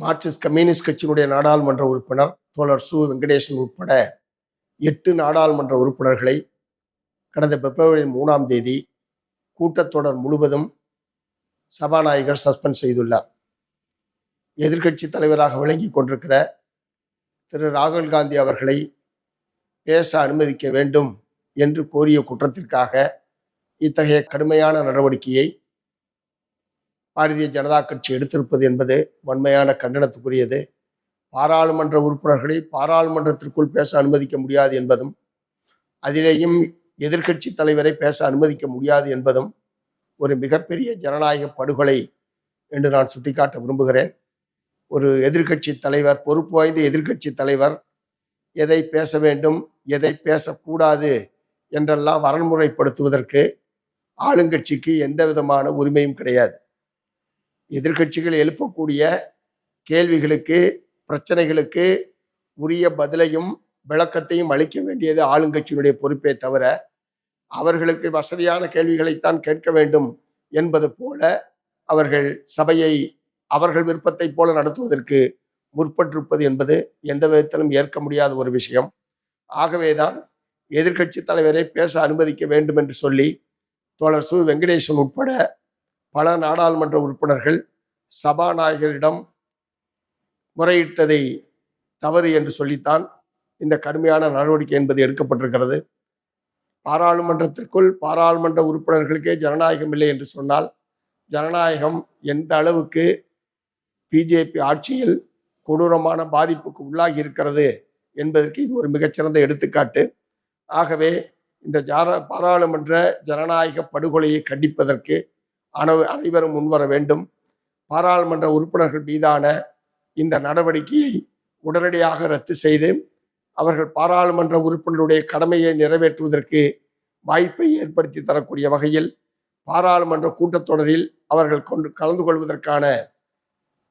Marxist communist கட்சியினுடைய நாடாளுமன்ற உறுப்பினர் தோழர் சு. வெங்கடேசன் உட்பட எட்டு நாடாளுமன்ற உறுப்பினர்களை கடந்த பிப்ரவரி மூணாம் தேதி கூட்டத்தொடர் முழுவதும் சபாநாயகர் சஸ்பெண்ட் செய்துள்ளார். எதிர்க்கட்சி தலைவராக விளங்கி கொண்டிருக்கிற திரு. ராகுல் காந்தி அவர்களை பேச அனுமதிக்க வேண்டும் என்று கோரிய குற்றத்திற்காக இத்தகைய கடுமையான நடவடிக்கையை பாரதிய ஜனதா கட்சி எடுத்திருப்பது என்பது வன்மையான கண்டனத்துக்குரியது. பாராளுமன்ற உறுப்பினர்களை பாராளுமன்றத்திற்குள் பேச அனுமதிக்க முடியாது என்பதும் அதிலேயும் எதிர்க்கட்சி தலைவரை பேச அனுமதிக்க முடியாது என்பதும் ஒரு மிகப்பெரிய ஜனநாயக படுகொலை என்று நான் சுட்டிக்காட்ட விரும்புகிறேன். ஒரு எதிர்க்கட்சி தலைவர் பொறுப்பு வாய்ந்த எதிர்க்கட்சி தலைவர் எதை பேச வேண்டும் எதை பேசக்கூடாது என்றெல்லாம் வரன்முறைப்படுத்துவதற்கு ஆளுங்கட்சிக்கு எந்த விதமான உரிமையும் கிடையாது. எதிர்க்கட்சிகள் எழுப்பக்கூடிய கேள்விகளுக்கு பிரச்சனைகளுக்கு உரிய பதிலையும் விளக்கத்தையும் அளிக்க வேண்டியது ஆளுங்கட்சியினுடைய பொறுப்பே தவிர அவர்களுக்கு வசதியான கேள்விகளைத்தான் கேட்க வேண்டும் என்பது போல அவர்கள் சபையை அவர்கள் விருப்பத்தைப் போல நடத்துவதற்கு முற்பட்டிருப்பது என்பது எந்த விதத்திலும் ஏற்க முடியாத ஒரு விஷயம். ஆகவேதான் எதிர்க்கட்சி தலைவரை பேச அனுமதிக்க வேண்டும் என்று சொல்லி தோழர் சு. வெங்கடேசன் உட்பட பல நாடாளுமன்ற உறுப்பினர்கள் சபாநாயகரிடம் முறையிட்டதை தவறு என்று சொல்லித்தான் இந்த கடுமையான நடவடிக்கை என்பது எடுக்கப்பட்டிருக்கிறது. பாராளுமன்றத்திற்குள் பாராளுமன்ற உறுப்பினர்களுக்கே ஜனநாயகம் இல்லை என்று சொன்னால் ஜனநாயகம் எந்த அளவுக்கு பிஜேபி ஆட்சியில் கொடூரமான பாதிப்புக்கு உள்ளாகி இருக்கிறது என்பதற்கு இது ஒரு மிகச்சிறந்த எடுத்துக்காட்டு. ஆகவே இந்த ஜார பாராளுமன்ற ஜனநாயக படுகொலையை கண்டிப்பதற்கு அனவு அனைவரும் முன்வர வேண்டும். பாராளுமன்ற உறுப்பினர்கள் மீதான இந்த நடவடிக்கையை உடனடியாக ரத்து செய்து அவர்கள் பாராளுமன்ற உறுப்பினருடைய கடமையை நிறைவேற்றுவதற்கு வாய்ப்பை ஏற்படுத்தி தரக்கூடிய வகையில் பாராளுமன்ற கூட்டத்தொடரில் அவர்கள் கொண்டு கலந்து கொள்வதற்கான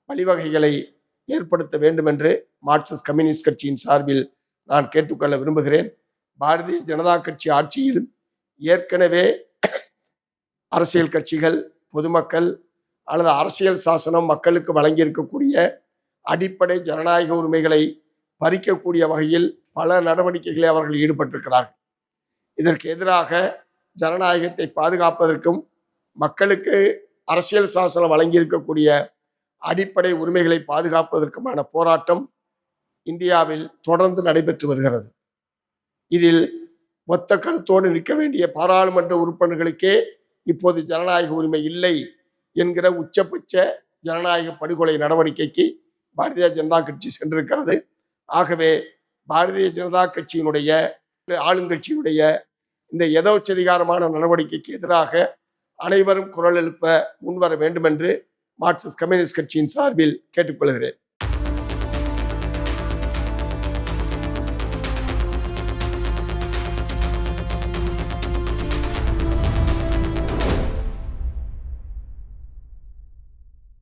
வழிவகைகளை ஏற்படுத்த வேண்டும் என்று மார்க்சிஸ்ட் கம்யூனிஸ்ட் கட்சியின் சார்பில் நான் கேட்டுக்கொள்ள விரும்புகிறேன். பாரதிய ஜனதா கட்சி ஆட்சியில் ஏற்கனவே அரசியல் கட்சிகள் பொதுமக்கள் அல்லது அரசியல் சாசனம் மக்களுக்கு வழங்கியிருக்கக்கூடிய அடிப்படை ஜனநாயக உரிமைகளை பறிக்கக்கூடிய வகையில் பல நடவடிக்கைகளை அவர்கள் ஈடுபட்டிருக்கிறார்கள். இதற்கு எதிராக ஜனநாயகத்தை பாதுகாப்பதற்கும் மக்களுக்கு அரசியல் சாசனம் வழங்கியிருக்கக்கூடிய அடிப்படை உரிமைகளை பாதுகாப்பதற்குமான போராட்டம் இந்தியாவில் தொடர்ந்து நடைபெற்று வருகிறது. இதில் ஒத்த கருத்தோடு நிற்க வேண்டிய பாராளுமன்ற உறுப்பினர்களுக்கே இப்போது ஜனநாயக உரிமை இல்லை என்கிற உச்சபட்ச ஜனநாயக படுகொலை நடவடிக்கைக்கு பாரதிய ஜனதா கட்சி சென்றிருக்கிறது. ஆகவே பாரதிய ஜனதா கட்சியினுடைய ஆளுங்கட்சியினுடைய இந்த எதோச்சதிகாரமான நடவடிக்கைக்கு எதிராக அனைவரும் குரல் எழுப்ப முன்வர வேண்டும் என்று மார்க்சிஸ்ட் கம்யூனிஸ்ட் கட்சியின் சார்பில் கேட்டுக்கொள்கிறேன்.